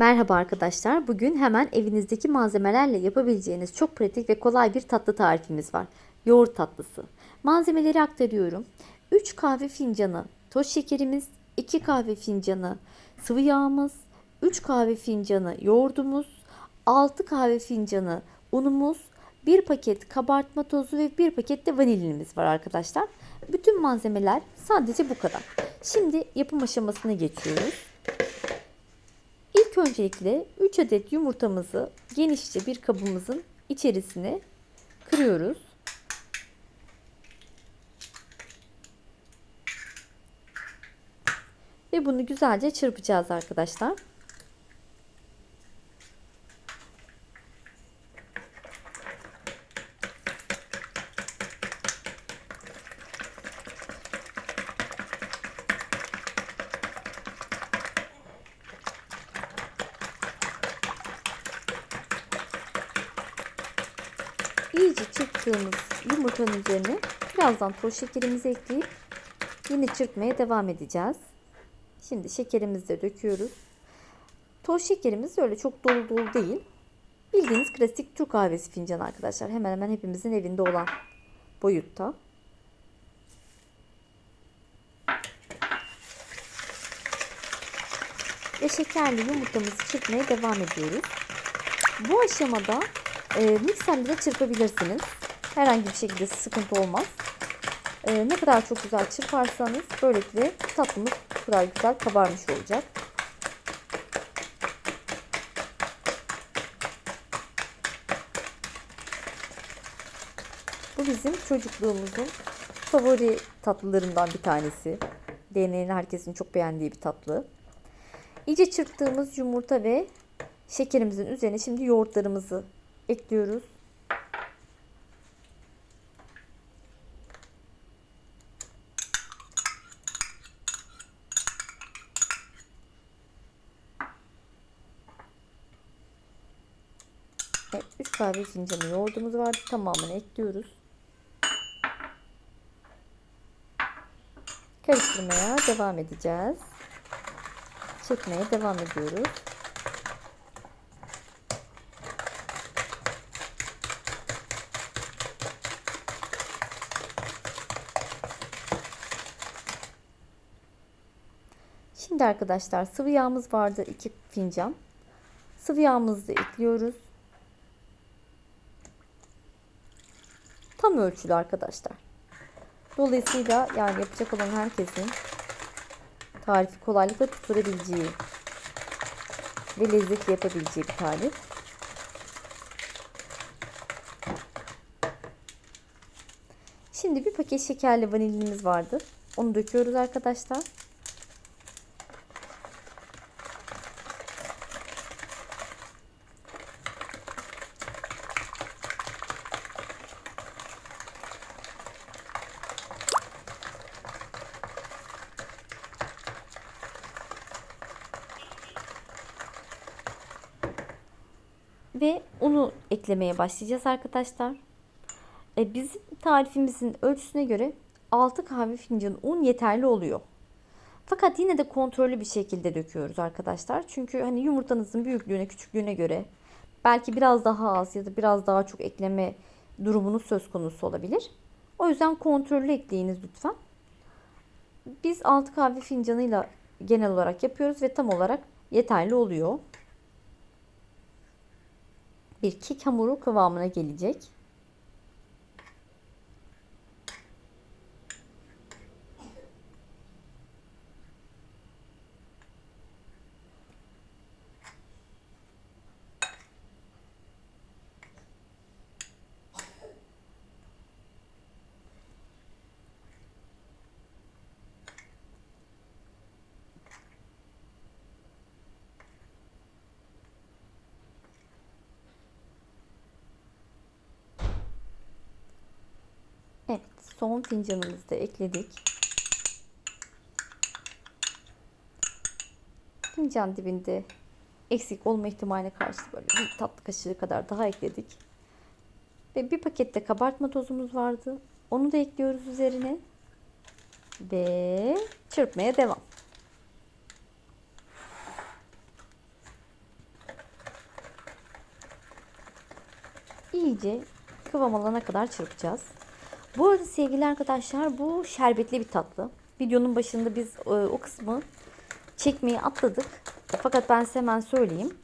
Merhaba arkadaşlar. Bugün hemen evinizdeki malzemelerle yapabileceğiniz çok pratik ve kolay bir tatlı tarifimiz var. Yoğurt tatlısı. Malzemeleri aktarıyorum. 3 kahve fincanı toz şekerimiz, 2 kahve fincanı sıvı yağımız, 3 kahve fincanı yoğurdumuz, 6 kahve fincanı unumuz, 1 paket kabartma tozu ve 1 paket de vaniliniz var arkadaşlar. Bütün malzemeler sadece bu kadar. Şimdi yapım aşamasına geçiyoruz. İlk öncelikle 3 adet yumurtamızı genişçe bir kabımızın içerisine kırıyoruz. Ve bunu güzelce çırpacağız arkadaşlar. İyice çırptığımız yumurtanın üzerine birazdan toz şekerimizi ekleyip yine çırpmaya devam edeceğiz. Şimdi şekerimizi de döküyoruz. Toz şekerimiz öyle çok dolu dolu değil. Bildiğiniz klasik Türk kahvesi fincanı arkadaşlar. Hemen hemen hepimizin evinde olan boyutta. Ve şekerli yumurtamızı çırpmaya devam ediyoruz. Bu aşamada e, mikserle de çırpabilirsiniz. Herhangi bir şekilde sıkıntı olmaz. E, ne kadar çok güzel çırparsanız böylelikle tatlımız bu kadar güzel kabarmış olacak. Bu bizim çocukluğumuzun favori tatlılarından bir tanesi. Deneyen herkesin çok beğendiği bir tatlı. İyice çırptığımız yumurta ve şekerimizin üzerine şimdi yoğurtlarımızı ekliyoruz. Evet, 3 kahve fincanı yoğurdumuz vardı. Tamamını ekliyoruz. Karıştırmaya devam edeceğiz. Çekmeye devam ediyoruz. Şimdi arkadaşlar sıvı yağımız vardı 2 fincan. Sıvı yağımızı da ekliyoruz. Tam ölçülü arkadaşlar. Dolayısıyla yani yapacak olan herkesin tarifi kolaylıkla tutturabileceği ve lezzetli yapabileceği bir tarif. Şimdi bir paket şekerli vanilimiz vardı. Onu döküyoruz arkadaşlar. Ve unu eklemeye başlayacağız arkadaşlar. E, bizim tarifimizin ölçüsüne göre 6 kahve fincanı un yeterli oluyor. Fakat yine de kontrollü bir şekilde döküyoruz arkadaşlar. Çünkü hani yumurtanızın büyüklüğüne, küçüklüğüne göre belki biraz daha az ya da biraz daha çok ekleme durumunuz söz konusu olabilir. O yüzden kontrollü ekleyiniz lütfen. Biz 6 kahve fincanıyla genel olarak yapıyoruz ve tam olarak yeterli oluyor. Bir kek hamuru kıvamına gelecek. Son fincanımızı da ekledik. Fincan dibinde eksik olma ihtimaline karşı böyle bir tatlı kaşığı kadar daha ekledik. Ve bir pakette kabartma tozumuz vardı. Onu da ekliyoruz üzerine. Ve çırpmaya devam. iyice kıvam alana kadar çırpacağız. Bu arada sevgili arkadaşlar bu şerbetli bir tatlı. Videonun başında biz e, o kısmı çekmeyi atladık. Fakat ben size hemen söyleyeyim.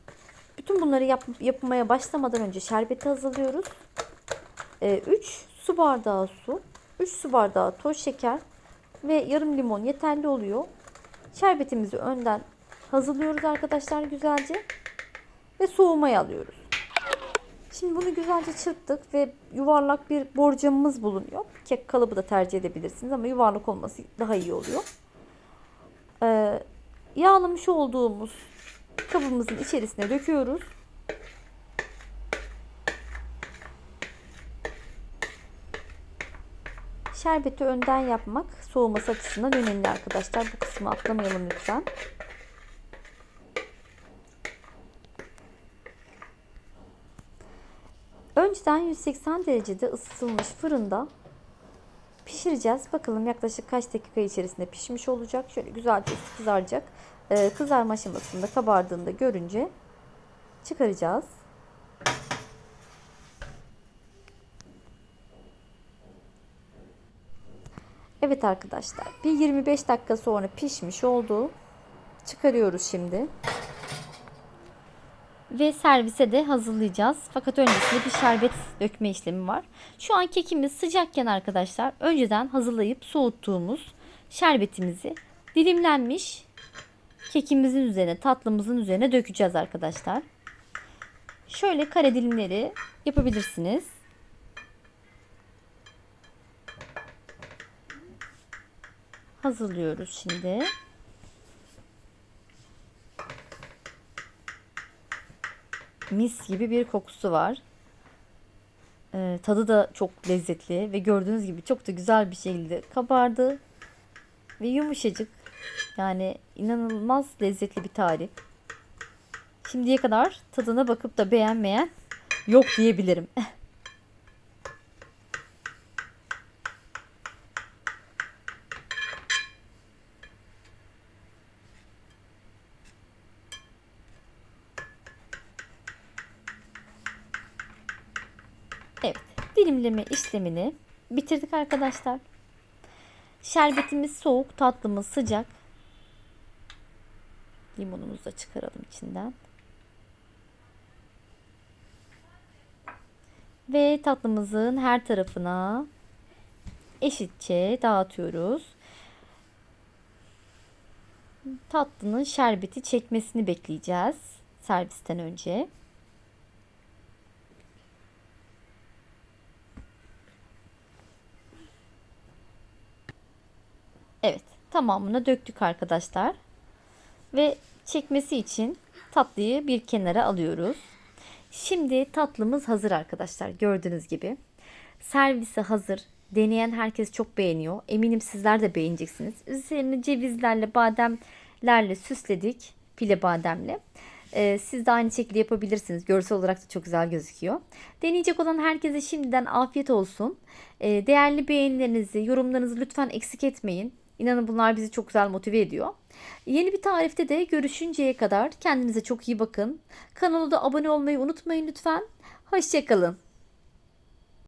Bütün bunları yap, yapmaya başlamadan önce şerbeti hazırlıyoruz. 3 su bardağı su, 3 su bardağı toz şeker ve yarım limon yeterli oluyor. Şerbetimizi önden hazırlıyoruz arkadaşlar güzelce ve soğumaya alıyoruz. Şimdi bunu güzelce çırptık ve yuvarlak bir borcamımız bulunuyor. Kek kalıbı da tercih edebilirsiniz ama yuvarlak olması daha iyi oluyor. Ee, yağlamış olduğumuz kabımızın içerisine döküyoruz. Şerbeti önden yapmak soğuması açısından önemli arkadaşlar. Bu kısmı atlamayalım lütfen. Önceden 180 derecede ısıtılmış fırında pişireceğiz. Bakalım yaklaşık kaç dakika içerisinde pişmiş olacak. Şöyle güzelce kızaracak. Ee, kızarma aşamasında kabardığında görünce çıkaracağız. Evet arkadaşlar bir 25 dakika sonra pişmiş oldu. Çıkarıyoruz şimdi. Ve servise de hazırlayacağız. Fakat öncesinde bir şerbet dökme işlemi var. Şu an kekimiz sıcakken arkadaşlar önceden hazırlayıp soğuttuğumuz şerbetimizi dilimlenmiş kekimizin üzerine tatlımızın üzerine dökeceğiz arkadaşlar. Şöyle kare dilimleri yapabilirsiniz. Hazırlıyoruz şimdi. Mis gibi bir kokusu var. Ee, tadı da çok lezzetli ve gördüğünüz gibi çok da güzel bir şekilde kabardı. Ve yumuşacık. Yani inanılmaz lezzetli bir tarif. Şimdiye kadar tadına bakıp da beğenmeyen yok diyebilirim. Evet, dilimleme işlemini bitirdik arkadaşlar. Şerbetimiz soğuk, tatlımız sıcak. Limonumuzu da çıkaralım içinden. Ve tatlımızın her tarafına eşitçe dağıtıyoruz. Tatlının şerbeti çekmesini bekleyeceğiz servisten önce. Evet tamamını döktük arkadaşlar. Ve çekmesi için tatlıyı bir kenara alıyoruz. Şimdi tatlımız hazır arkadaşlar gördüğünüz gibi. Servise hazır. Deneyen herkes çok beğeniyor. Eminim sizler de beğeneceksiniz. Üzerini cevizlerle, bademlerle süsledik. File bademle. Ee, siz de aynı şekilde yapabilirsiniz. Görsel olarak da çok güzel gözüküyor. Deneyecek olan herkese şimdiden afiyet olsun. Ee, değerli beğenilerinizi, yorumlarınızı lütfen eksik etmeyin. İnanın bunlar bizi çok güzel motive ediyor. Yeni bir tarifte de görüşünceye kadar kendinize çok iyi bakın. Kanala da abone olmayı unutmayın lütfen. Hoşçakalın.